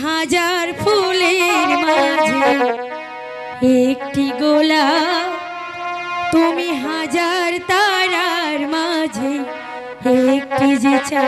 হাজার ফুলের মাঝে একটি গোলা তুমি হাজার তারার মাঝে একটি যে চা